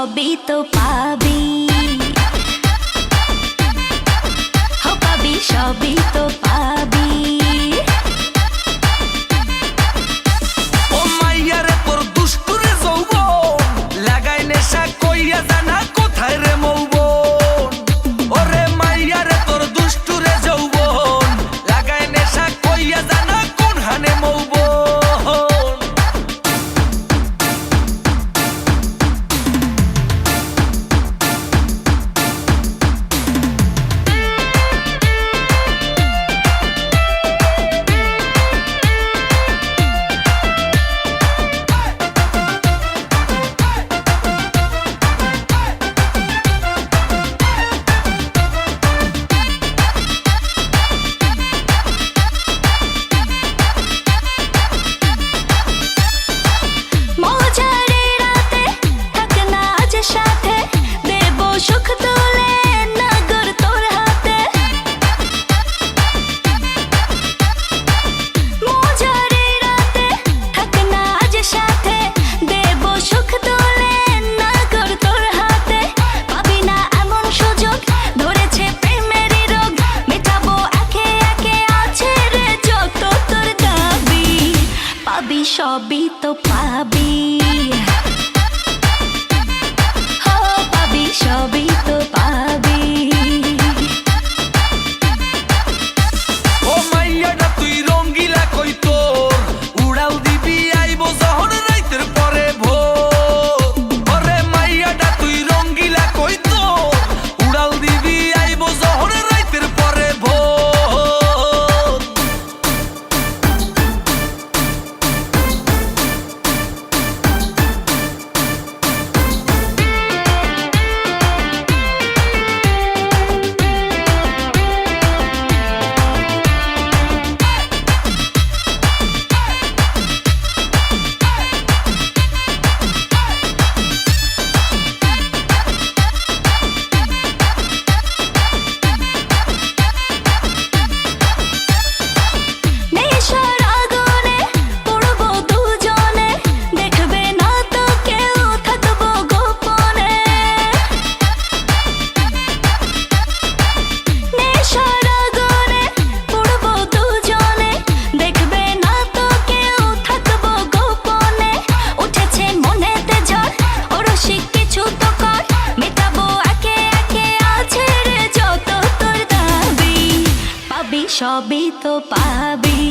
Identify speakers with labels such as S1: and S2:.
S1: সবই তো পাবে। সবই তো পাবি। হ সবই তো সবই তো পাবি।